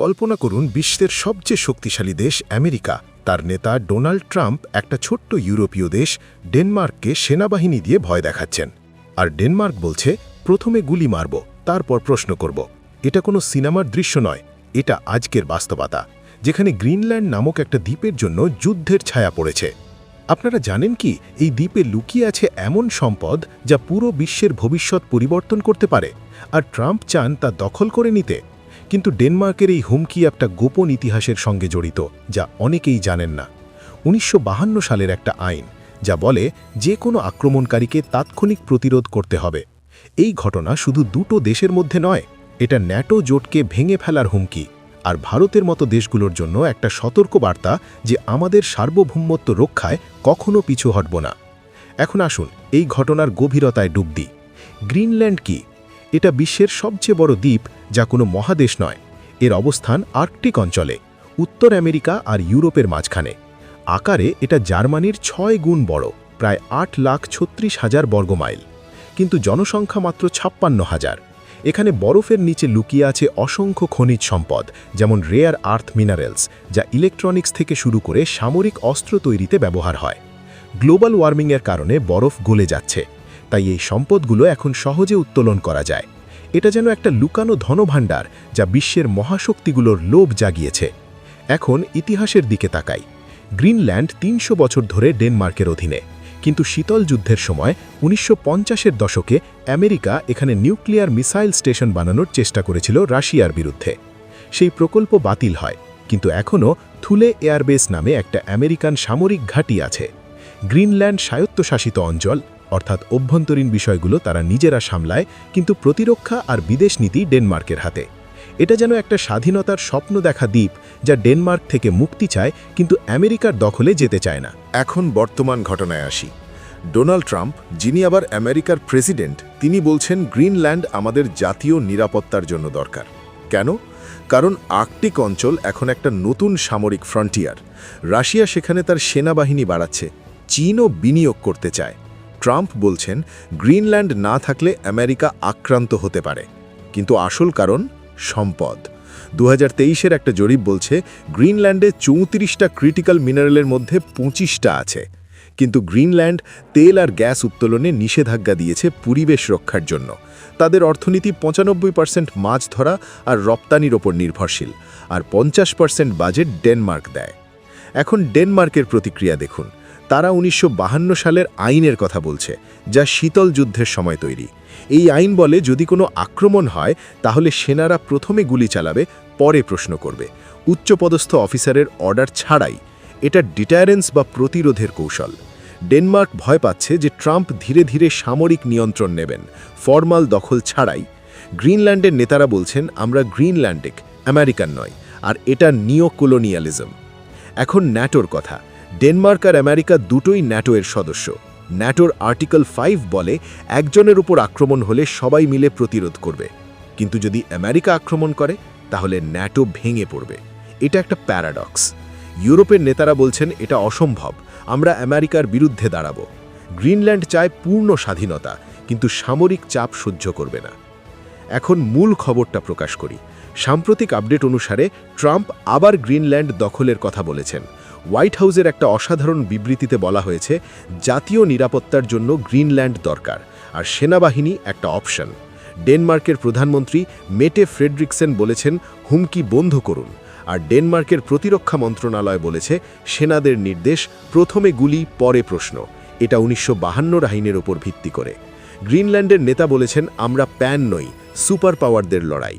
কল্পনা করুন বিশ্বের সবচেয়ে শক্তিশালী দেশ আমেরিকা। তার নেতা ডোনাল্ড ট্রাম্প একটা ছোট্ট ইউরোপীয় দেশ ডেনমার্ককে সেনাবাহিনী দিয়ে ভয় দেখাচ্ছেন। আর ডেনমার্ক বলছে, প্রথমে গুলি মারব, তারপর প্রশ্ন করব। এটা কোনো সিনেমার দৃশ্য নয়, এটা আজকের বাস্তবতা, যেখানে গ্রিনল্যান্ড নামক একটা দ্বীপের জন্য যুদ্ধের ছায়া পড়েছে। আপনারা জানেন কি, এই দ্বীপে লুকিয়ে আছে এমন সম্পদ যা পুরো বিশ্বের ভবিষ্যৎ পরিবর্তন করতে পারে। আর ট্রাম্প চান তা দখল করে নিতে। কিন্তু ডেনমার্কের এই হুমকি একটা গোপন ইতিহাসের সঙ্গে জড়িত, যা অনেকেই জানেন না। উনিশশো সালের একটা আইন, যা বলে যে কোনো আক্রমণকারীকে তাৎক্ষণিক প্রতিরোধ করতে হবে। এই ঘটনা শুধু দুটো দেশের মধ্যে নয়, এটা ন্যাটো জোটকে ভেঙে ফেলার হুমকি, আর ভারতের মতো দেশগুলোর জন্য একটা সতর্ক বার্তা যে আমাদের সার্বভৌমত্ব রক্ষায় কখনো পিছু হটব না। এখন আসুন এই ঘটনার গভীরতায় ডুব দিই। গ্রিনল্যান্ড কি? এটা বিশ্বের সবচেয়ে বড় দ্বীপ যা কোনো মহাদেশ নয়। এর অবস্থান আর্কটিক অঞ্চলে, উত্তর আমেরিকা আর ইউরোপের মাঝখানে। আকারে এটা জার্মানির ছয় গুণ বড়, প্রায় আট লাখ ছত্রিশ হাজার বর্গমাইল কিন্তু জনসংখ্যা মাত্র ছাপ্পান্ন হাজার। এখানে বরফের নিচে লুকিয়ে আছে অসংখ্য খনিজ সম্পদ, যেমন রেয়ার আর্থ মিনারেলস, যা ইলেকট্রনিক্স থেকে শুরু করে সামরিক অস্ত্র তৈরিতে ব্যবহার হয়। গ্লোবাল ওয়ার্মিংয়ের কারণে বরফ গলে যাচ্ছে, তাই এই সম্পদগুলো এখন সহজে উত্তোলন করা যায়। এটা যেন একটা লুকানো ধনভাণ্ডার যা বিশ্বের মহাশক্তিগুলোর লোভ জাগিয়েছে। এখন ইতিহাসের দিকে তাকাই। গ্রিনল্যান্ড তিনশো বছর ধরে ডেনমার্কের অধীনে। কিন্তু শীতল যুদ্ধের সময় উনিশশো পঞ্চাশের দশকে আমেরিকা এখানে নিউক্লিয়ার মিসাইল স্টেশন বানানোর চেষ্টা করেছিল রাশিয়ার বিরুদ্ধে। সেই প্রকল্প বাতিল হয়, কিন্তু এখনও থুলে এয়ারবেস নামে একটা আমেরিকান সামরিক ঘাঁটি আছে। গ্রিনল্যান্ড স্বায়ত্তশাসিত অঞ্চল অর্থাৎ অভ্যন্তরীণ বিষয়গুলো তারা নিজেরা সামলায়, কিন্তু প্রতিরক্ষা আর বিদেশ নীতি ডেনমার্কের হাতে। এটা যেন একটা স্বাধীনতার স্বপ্ন দেখা দ্বীপ, যা ডেনমার্ক থেকে মুক্তি চায়, কিন্তু আমেরিকার দখলে যেতে চায় না। এখন বর্তমান ঘটনায় আসি। ডোনাল্ড ট্রাম্প, যিনি আবার আমেরিকার প্রেসিডেন্ট, তিনি বলছেন গ্রিনল্যান্ড আমাদের জাতীয় নিরাপত্তার জন্য দরকার। কেন? কারণ আর্কটিক অঞ্চল এখন একটা নতুন সামরিক ফ্রন্টিয়ার। রাশিয়া সেখানে তার সেনাবাহিনী বাড়াচ্ছে, চীনও বিনিয়োগ করতে চায়। ট্রাম্প বলছেন, গ্রিনল্যান্ড না থাকলে আমেরিকা আক্রান্ত হতে পারে। কিন্তু আসল কারণ, সম্পদ। দু হাজার একটা জরিপ বলছে, গ্রিনল্যান্ডে চৌত্রিশটা ক্রিটিক্যাল মিনারেলের মধ্যে পঁচিশটা আছে। কিন্তু গ্রিনল্যান্ড তেল আর গ্যাস উত্তোলনে নিষেধাজ্ঞা দিয়েছে পরিবেশ রক্ষার জন্য। তাদের অর্থনীতি পঁচানব্বই পার্সেন্ট মাছ ধরা আর রপ্তানির ওপর নির্ভরশীল, আর পঞ্চাশ পার্সেন্ট বাজেট ডেনমার্ক দেয়। এখন ডেনমার্কের প্রতিক্রিয়া দেখুন। তারা উনিশশো সালের আইনের কথা বলছে, যা শীতল যুদ্ধের সময় তৈরি। এই আইন বলে, যদি কোনো আক্রমণ হয়, তাহলে সেনারা প্রথমে গুলি চালাবে, পরে প্রশ্ন করবে। উচ্চপদস্থ অফিসারের অর্ডার ছাড়াই। এটা ডিটায়ারেন্স বা প্রতিরোধের কৌশল। ডেনমার্ক ভয় পাচ্ছে যে ট্রাম্প ধীরে ধীরে সামরিক নিয়ন্ত্রণ নেবেন, ফরমাল দখল ছাড়াই। গ্রিনল্যান্ডের নেতারা বলছেন, আমরা গ্রিনল্যান্ডিক আমেরিকান নয়। আর এটা নিও কলোনিয়ালিজম এখন ন্যাটোর কথা। ডেনমার্ক আর আমেরিকা দুটোই ন্যাটোয়ের সদস্য। ন্যাটোর আর্টিকেল ফাইভ বলে, একজনের উপর আক্রমণ হলে সবাই মিলে প্রতিরোধ করবে। কিন্তু যদি আমেরিকা আক্রমণ করে, তাহলে ন্যাটো ভেঙে পড়বে। এটা একটা প্যারাডক্স। ইউরোপের নেতারা বলছেন, এটা অসম্ভব। আমরা আমেরিকার বিরুদ্ধে দাঁড়াবো। গ্রিনল্যান্ড চায় পূর্ণ স্বাধীনতা, কিন্তু সামরিক চাপ সহ্য করবে না। এখন মূল খবরটা প্রকাশ করি। সাম্প্রতিক আপডেট অনুসারে, ট্রাম্প আবার গ্রিনল্যান্ড দখলের কথা বলেছেন। হোয়াইট হাউসের একটা অসাধারণ বিবৃতিতে বলা হয়েছে, জাতীয় নিরাপত্তার জন্য গ্রিনল্যান্ড দরকার, আর সেনাবাহিনী একটা অপশন। ডেনমার্কের প্রধানমন্ত্রী মেটে ফ্রেডরিকসেন বলেছেন, হুমকি বন্ধ করুন। আর ডেনমার্কের প্রতিরক্ষা মন্ত্রণালয় বলেছে, সেনাদের নির্দেশ, প্রথমে গুলি, পরে প্রশ্ন। এটা উনিশশো বাহান্নর আইনের ওপর ভিত্তি করে। গ্রিনল্যান্ডের নেতা বলেছেন, আমরা প্যান নই সুপার পাওয়ারদের লড়াই।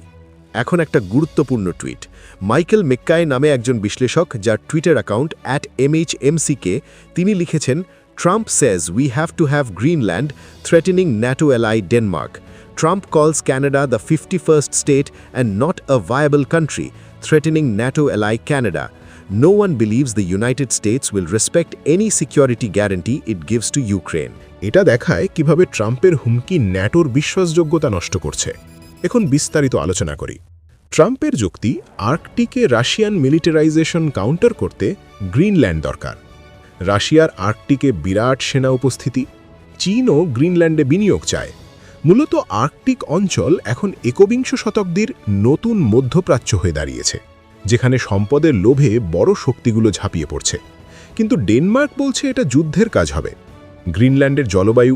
এখন একটা গুরুত্বপূর্ণ টুইট। মাইকেল মেক্কায় নামে একজন বিশ্লেষক যার টুইটার অ্যাকাউন্ট অ্যাট এমএইচএমসিকে তিনি লিখেছেন, Trump says we have to have Greenland threatening NATO ally Denmark Trump calls Canada the fifty first state and not a viable country threatening NATO ally Canada No one believes the United States will respect any security guarantee it gives to Ukraine. এটা দেখায় কীভাবে ট্রাম্পের হুমকি ন্যাটোর বিশ্বাসযোগ্যতা নষ্ট করছে। এখন বিস্তারিত আলোচনা করি। ট্রাম্পের যুক্তি, আর্কটিকে রাশিয়ান মিলিটারাইজেশন কাউন্টার করতে গ্রিনল্যান্ড দরকার। রাশিয়ার আর্কটিকে বিরাট সেনা উপস্থিতি, চীনও গ্রিনল্যান্ডে বিনিয়োগ চায়। মূলত আর্কটিক অঞ্চল এখন একবিংশ শতাব্দীর নতুন মধ্যপ্রাচ্য হয়ে দাঁড়িয়েছে, যেখানে সম্পদের লোভে বড় শক্তিগুলো ঝাঁপিয়ে পড়ছে। কিন্তু ডেনমার্ক বলছে এটা যুদ্ধের কাজ হবে। গ্রিনল্যান্ডের জলবায়ু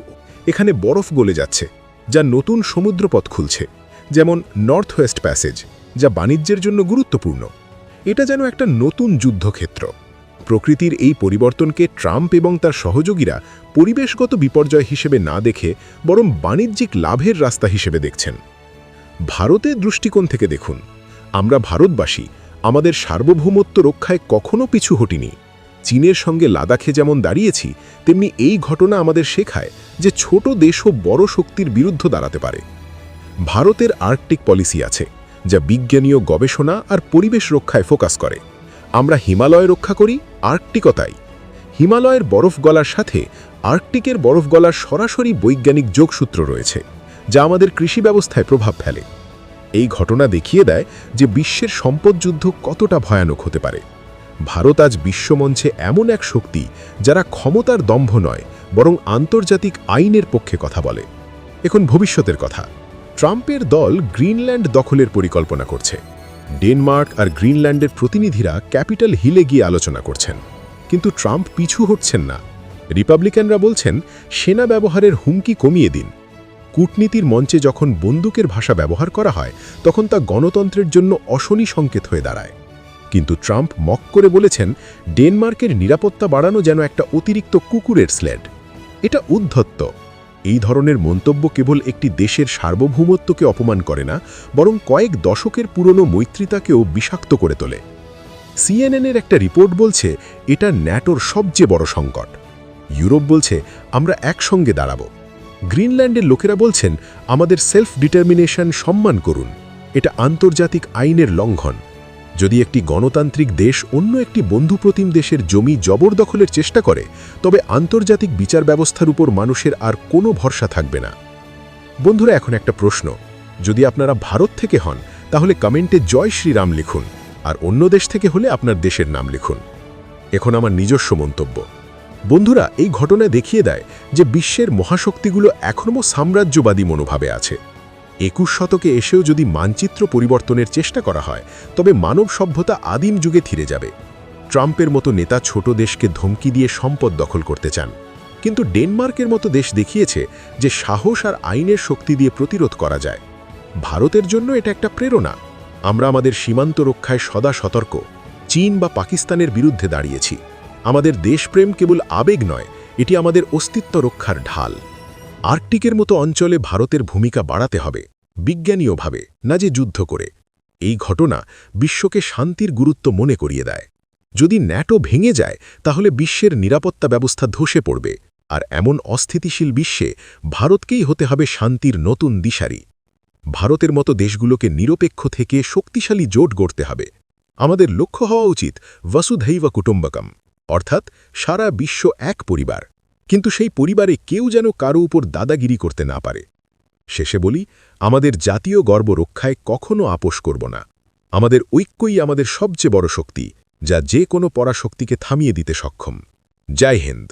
এখানে বরফ গলে যাচ্ছে, যা নতুন সমুদ্রপথ খুলছে, যেমন নর্থ ওয়েস্ট প্যাসেজ। যা বাণিজ্যের জন্য গুরুত্বপূর্ণ। এটা যেন একটা নতুন যুদ্ধক্ষেত্র। প্রকৃতির এই পরিবর্তনকে ট্রাম্প এবং তার সহযোগীরা পরিবেশগত বিপর্যয় হিসেবে না দেখে বরং বাণিজ্যিক লাভের রাস্তা হিসেবে দেখছেন। ভারতের দৃষ্টিকোণ থেকে দেখুন, আমরা ভারতবাসী, আমাদের সার্বভৌমত্ব রক্ষায় কখনো পিছু হটিনি। চীনের সঙ্গে লাদাখে যেমন দাঁড়িয়েছি, তেমনি এই ঘটনা আমাদের শেখায় যে ছোট দেশও বড় শক্তির বিরুদ্ধ দাঁড়াতে পারে। ভারতের আর্কটিক পলিসি আছে। যা বিজ্ঞানীয় গবেষণা আর পরিবেশ রক্ষায় ফোকাস করে। আমরা হিমালয় রক্ষা করি আর্কটিকতাই। হিমালয়ের বরফ গলার সাথে আর্কটিকের বরফ গলার সরাসরি বৈজ্ঞানিক যোগসূত্র রয়েছে, যা আমাদের কৃষি ব্যবস্থায় প্রভাব ফেলে। এই ঘটনা দেখিয়ে দেয় যে বিশ্বের সম্পদযুদ্ধ কতটা ভয়ানক হতে পারে। ভারত আজ বিশ্বমঞ্চে এমন এক শক্তি যারা ক্ষমতার দম্ভ নয়, বরং আন্তর্জাতিক আইনের পক্ষে কথা বলে। এখন ভবিষ্যতের কথা। ট্রাম্পের দল গ্রিনল্যান্ড দখলের পরিকল্পনা করছে। ডেনমার্ক আর গ্রিনল্যান্ডের প্রতিনিধিরা ক্যাপিটাল হিলে গিয়ে আলোচনা করছেন। কিন্তু ট্রাম্প পিছু হটছেন না। রিপাবলিকানরা বলছেন, সেনা ব্যবহারের হুমকি কমিয়ে দিন। কূটনীতির মঞ্চে যখন বন্দুকের ভাষা ব্যবহার করা হয়, তখন তা গণতন্ত্রের জন্য অশনি সংকেত হয়ে দাঁড়ায়। কিন্তু ট্রাম্প মক করে বলেছেন, ডেনমার্কের নিরাপত্তা বাড়ানো যেন একটা অতিরিক্ত কুকুরের স্লেড এটা উদ্ধত্ত। এই ধরনের মন্তব্য কেবল একটি দেশের সার্বভৌমত্বকে অপমান করে না, বরং কয়েক দশকের পুরনো মৈত্রিতাকেও বিষাক্ত করে তোলে। সিএনএনের একটা রিপোর্ট বলছে, এটা ন্যাটোর সবচেয়ে বড় সংকট। ইউরোপ বলছে, আমরা একসঙ্গে দাঁড়াব। গ্রিনল্যান্ডের লোকেরা বলছেন, আমাদের সেলফ ডিটারমিনেশন সম্মান করুন। এটা আন্তর্জাতিক আইনের লঙ্ঘন। যদি একটি গণতান্ত্রিক দেশ অন্য একটি বন্ধুপ্রতিম দেশের জমি জবরদখলের চেষ্টা করে, তবে আন্তর্জাতিক বিচার ব্যবস্থার উপর মানুষের আর কোনো ভরসা থাকবে না। বন্ধুরা, এখন একটা প্রশ্ন। যদি আপনারা ভারত থেকে হন, তাহলে কমেন্টে জয় শ্রীরাম লিখুন, আর অন্য দেশ থেকে হলে আপনার দেশের নাম লিখুন। এখন আমার নিজস্ব মন্তব্য। বন্ধুরা, এই ঘটনা দেখিয়ে দেয় যে বিশ্বের মহাশক্তিগুলো এখনও সাম্রাজ্যবাদী মনোভাবে আছে। একুশ শতকে এসেও যদি মানচিত্র পরিবর্তনের চেষ্টা করা হয়, তবে মানব সভ্যতা আদিম যুগে ফিরে যাবে। ট্রাম্পের মতো নেতা ছোট দেশকে ধমকি দিয়ে সম্পদ দখল করতে চান। কিন্তু ডেনমার্কের মতো দেশ দেখিয়েছে যে সাহস আর আইনের শক্তি দিয়ে প্রতিরোধ করা যায়। ভারতের জন্য এটা একটা প্রেরণা। আমরা আমাদের সীমান্ত রক্ষায় সদা সতর্ক। চীন বা পাকিস্তানের বিরুদ্ধে দাঁড়িয়েছি। আমাদের দেশপ্রেম কেবল আবেগ নয়, এটি আমাদের অস্তিত্ব রক্ষার ঢাল। আর্কটিকের মতো অঞ্চলে ভারতের ভূমিকা বাড়াতে হবে। বিজ্ঞানীয়ভাবে না যে যুদ্ধ করে, এই ঘটনা বিশ্বকে শান্তির গুরুত্ব মনে করিয়ে দেয়। যদি ন্যাটো ভেঙে যায়, তাহলে বিশ্বের নিরাপত্তা ব্যবস্থা ধসে পড়বে, আর এমন অস্থিতিশীল বিশ্বে ভারতকেই হতে হবে শান্তির নতুন দিশারি। ভারতের মতো দেশগুলোকে নিরপেক্ষ থেকে শক্তিশালী জোট গড়তে হবে। আমাদের লক্ষ্য হওয়া উচিত বসুধৈব কুটুম্বকম, অর্থাৎ সারা বিশ্ব এক পরিবার। কিন্তু সেই পরিবারে কেউ যেন কারও উপর দাদাগিরি করতে না পারে। শেষে বলি, আমাদের জাতীয় গর্ব রক্ষায় কখনো আপোষ করব না। আমাদের ঐক্যই আমাদের সবচেয়ে বড় শক্তি, যা যে কোনো পরাশক্তিকে থামিয়ে দিতে সক্ষম। জয় হিন্দ।